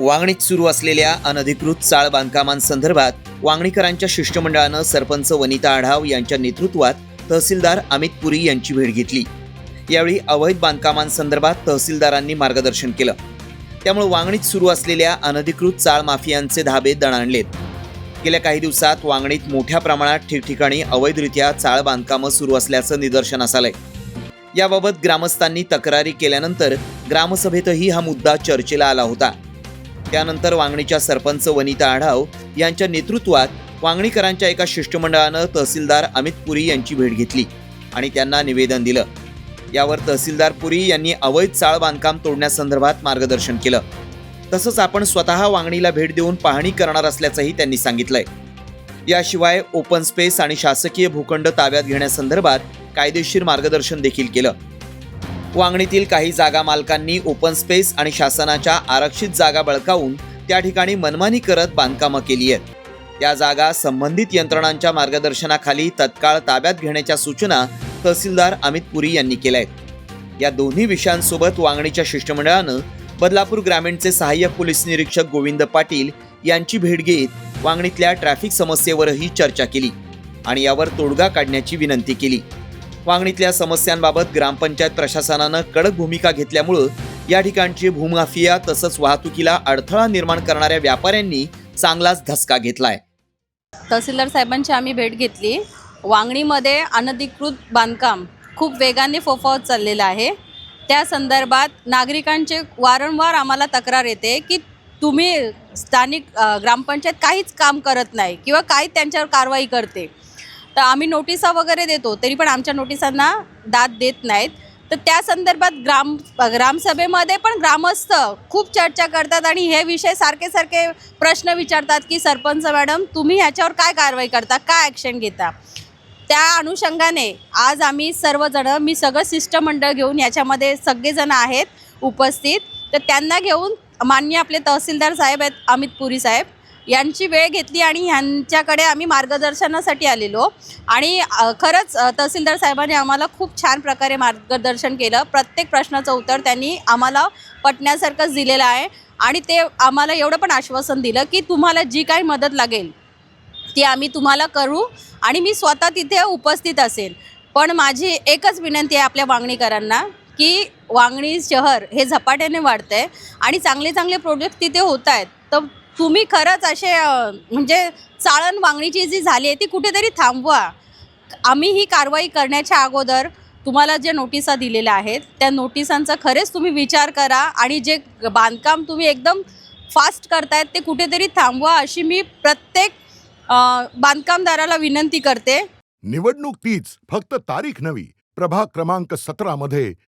वांगणीत सुरू असलेल्या अनधिकृत चाळ बांधकामांसंदर्भात वांगणीकरांच्या शिष्टमंडळानं सरपंच वनिता आढाव यांच्या नेतृत्वात तहसीलदार अमित पुरी यांची भेट घेतली. यावेळी अवैध बांधकामांसंदर्भात तहसीलदारांनी मार्गदर्शन केलं. त्यामुळे वांगणीत सुरू असलेल्या अनधिकृत चाळ माफियांचे धाबे दणाणलेत. गेल्या काही दिवसात वांगणीत मोठ्या प्रमाणात ठिकठिकाणी अवैधरित्या चाळ बांधकामं सुरू असल्याचं निदर्शनास आलंय याबाबत ग्रामस्थांनी तक्रारी केल्यानंतर ग्रामसभेतही हा मुद्दा चर्चेला आला होता. त्यानंतर वांगणीच्या सरपंच वनिता आढाव यांच्या नेतृत्वात वांगणीकरांच्या एका शिष्टमंडळानं तहसीलदार अमित पुरी यांची भेट घेतली आणि त्यांना निवेदन दिलं. यावर तहसीलदार पुरी यांनी अवैध चाळ बांधकाम तोडण्यासंदर्भात मार्गदर्शन केलं. तसंच आपण स्वतः वांगणीला भेट देऊन पाहणी करणार असल्याचंही त्यांनी सांगितलंय. याशिवाय ओपन स्पेस आणि शासकीय भूखंड ताब्यात घेण्यासंदर्भात कायदेशीर मार्गदर्शन देखील केलं. वांगणीतील काही जागा मालकांनी ओपन स्पेस आणि शासनाच्या आरक्षित जागा बळकावून त्या ठिकाणी मनमानी करत बांधकामं केली आहेत. त्या जागा संबंधित यंत्रणांच्या मार्गदर्शनाखाली तत्काळ ताब्यात घेण्याच्या सूचना तहसीलदार अमित पुरी यांनी केल्या आहेत. या दोन्ही विषयांसोबत वांगणीच्या शिष्टमंडळानं बदलापूर ग्रामीणचे सहाय्यक पोलीस निरीक्षक गोविंद पाटील यांची भेट घेत वांगणीतल्या ट्रॅफिक समस्येवरही चर्चा केली आणि यावर तोडगा काढण्याची विनंती केली. वांगणीतल्या समस्यांबाबत ग्रामपंचायत प्रशासनानं कडक भूमिका घेतल्यामुळं या ठिकाणची भूमाफिया तसंच वाहतुकीला अडथळा निर्माण करणाऱ्या व्यापाऱ्यांनी चांगलाच धसका घेतलाय. तहसीलदार साहेबांची आम्ही भेट घेतली. वांगणीमध्ये अनधिकृत बांधकाम खूप वेगाने फोफावत चाललेलं आहे. त्या संदर्भात नागरिकांचे वारंवार आम्हाला तक्रार येते की तुम्ही स्थानिक ग्रामपंचायत काहीच काम करत नाही किंवा काही त्यांच्यावर कारवाई करते. तर आम्ही नोटिसा वगैरे देतो तरी पण आमच्या नोटिसांना दाद देत नाहीत. तर त्या संदर्भात ग्राम ग्रामसभेमध्ये पण ग्रामस्थ खूप चर्चा करतात आणि हे विषय सारखे सारखे प्रश्न विचारतात की सरपंच मॅडम तुम्ही ह्याच्यावर काय कारवाई करता? काय ॲक्शन घेता? त्या अनुषंगाने आज आम्ही सर्वजणं मी सगळं शिष्टमंडळ घेऊन याच्यामध्ये सगळेजण आहेत उपस्थित. तर त्यांना घेऊन मान्य आपले तहसीलदार साहेब आहेत अमित पुरी साहेब. यांची वेळ घेतली आणि ह्यांच्याकडे आम्ही मार्गदर्शनासाठी आलेलो. आणि खरंच तहसीलदार साहेबांनी आम्हाला खूप छान प्रकारे मार्गदर्शन केलं. प्रत्येक प्रश्नाचं उत्तर त्यांनी आम्हाला पटण्यासारखंच दिलेलं आहे. आणि ते आम्हाला एवढं पण आश्वासन दिलं की तुम्हाला जी काही मदत लागेल ती आम्ही तुम्हाला करू आणि मी स्वतः तिथे उपस्थित असेल. पण माझी एकच विनंती आहे आपल्या वांगणीकरांना की वांगणी शहर हे झपाट्याने वाढतं आहे आणि चांगले चांगले प्रोजेक्ट तिथे होत आहेत. तर तुम्ही खरंच असे म्हणजे चाळण वागणीची जी झाली आहे ती कुठेतरी थांबवा. आम्ही ही कारवाई करण्याच्या अगोदर तुम्हाला जे नोटिसा दिलेल्या आहेत त्या नोटिसांचा खरेच तुम्ही विचार करा आणि जे बांधकाम तुम्ही एकदम फास्ट करतायत ते कुठेतरी थांबवा अशी मी प्रत्येक बांधकामदाराला विनंती करते. निवडणूक तीच फक्त तारीख नवी प्रभाग क्रमांक सतरा मध्ये